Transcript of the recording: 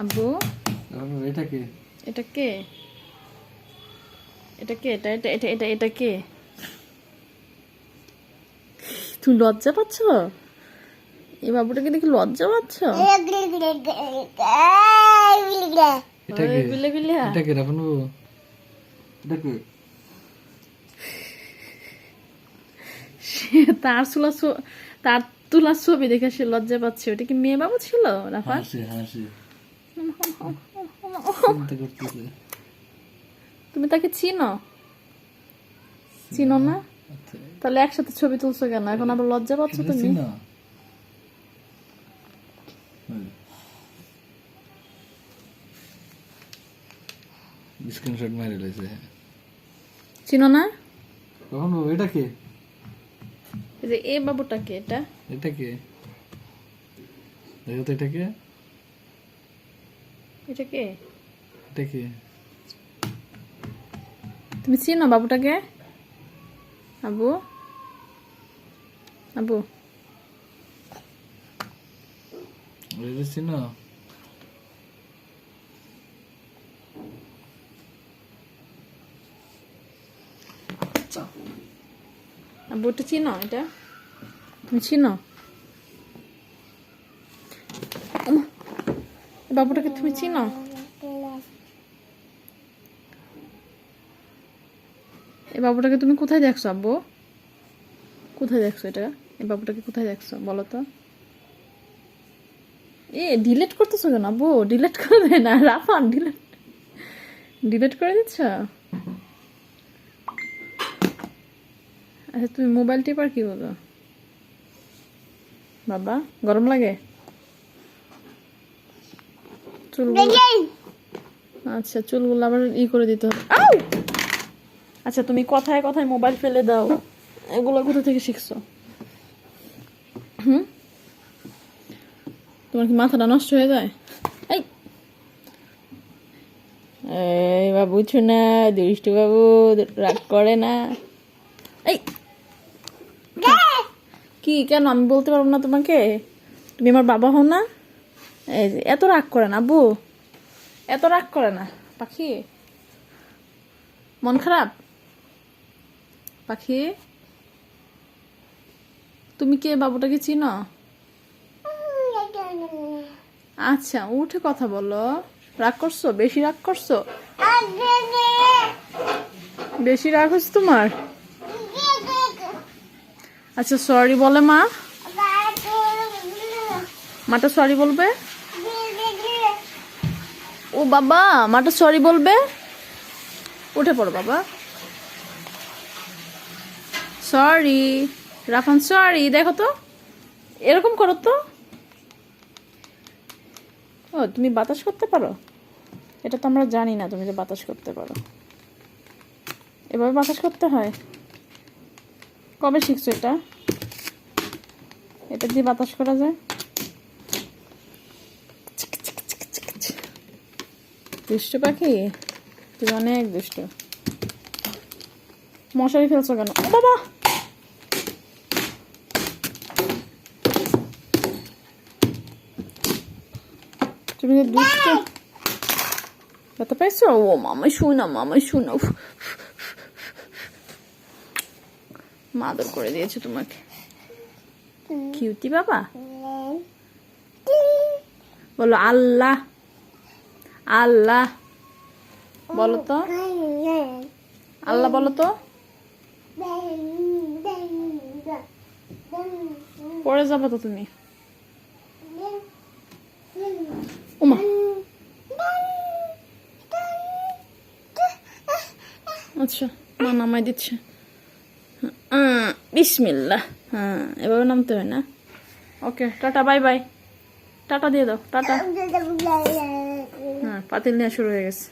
আব্বু? এটা কি? এটা কে? এটা কে? এটা এটা এটা এটা এটা কে? তুমি লজ্জা পাচ্ছ? এই বাবুটাকে দেখে লজ্জা পাচ্ছ? এটা ওই কি? বিলে বিলিয়া এটা কি রাফান এটা কি? সে তার চুলা তার তুলা ছবি দেখে সে লজ্জা পাচ্ছে। ওটা কি মেয়ে বাবু ছিল রাফা? হাসি হাসি। তুমি তাকে চিনো? চিনো না? তাহলে একসাথে ছবি তুলছো কেন? এখন আবার লজ্জা পাচ্ছ এটা তুমি? স্ক্রিনশট মেরে লইছে। চিনো না? কখন এটা কি? এই যে এ বাবুটাকে এটা? এটা কি? দেখো তো এটা কি? এটা কে? এটা কি? তুমি চিনো বাবুটাকে? আবু? আবু? চিনো? আবু এটা চিনো এটা? তুমি চিনো ওমা, এই বাবুটাকে তুমি চিনো? এই বাবুটাকে তুমি কোথায় দেখছ আব্বু? কোথায় দেখছ এটা? এই বাবুটাকে কোথায় দেখছ? বলো তো। এ ডিলেট করতেছো কেন আব্বু? ডিলেট করে দে না, রাফান ডিলেট ডিলেট করে দিচ্ছ? আচ্ছা তুমি মোবাইল টিপার কি বলো? বাবা, গরম লাগে? চুলগুলো। আচ্ছা চুলগুলো আবার ই করে দিতে হবে। আচ্ছা তুমি কথায় কথায় মোবাইল ফেলে দাও। এগুলো কোথা থেকে শিখছো? হুম? তোমার কি মাথাটা নষ্ট হয়ে যায়? এই! এই বাবু না দুষ্টু বাবু রাগ করে না। এই! কি কেন? আমি বলতে পারব না তোমাকে? তুমি আমার বাবা হও না? এই যে, এত রাগ করে না আব্বু? এত রাগ করে না পাখি? মন খারাপ? পাখি? তুমি কে বাবুটাকে চিনো? আচ্ছা উঠে কথা বলো। রাগ করছ? বেশি রাগ করছ? বেশি রাগ হচ্ছে তোমার? আচ্ছা সরি বলে মা। মাটা সরি বলবে? ও বাবা মাটা সরি বলবে। উঠে পড়ো বাবা। সরি রাফান সরি দেখো তো। এরকম করো তো। ও, তুমি বাতাস করতে পারো? এটা তো আমরা জানি না তুমি যে বাতাস করতে পারো। এভাবে বাতাস করতে হয়? কবে শিখছো এটা? এটা দিয়ে বাতাস করা যায়? দুষ্ট পাখি? তুই অনেক দুষ্ট। মশারি ফেলছো কেন? বাবা! তুমি দুষ্ট। ব্যথা পাইছো? ও মামা, শোনা মামা, শোনা। মাদর করে দিয়েছে তোমাকে। কিউটি বাবা? বলো আল্লাহ। আল্লাহ। বলো তো। আল্লাহ বলো তো। পড়ে যাব তো তুমি। উমা। আচ্ছা মা নামাই দিচ্ছে। আহ, বিসমিল্লাহ। হ্যাঁ এভাবে নামতে হয় না। Okay tata bye bye. Tata দিয়ে দাও টাটা। পাতিল নেওয়া শুরু হয়ে গেছে।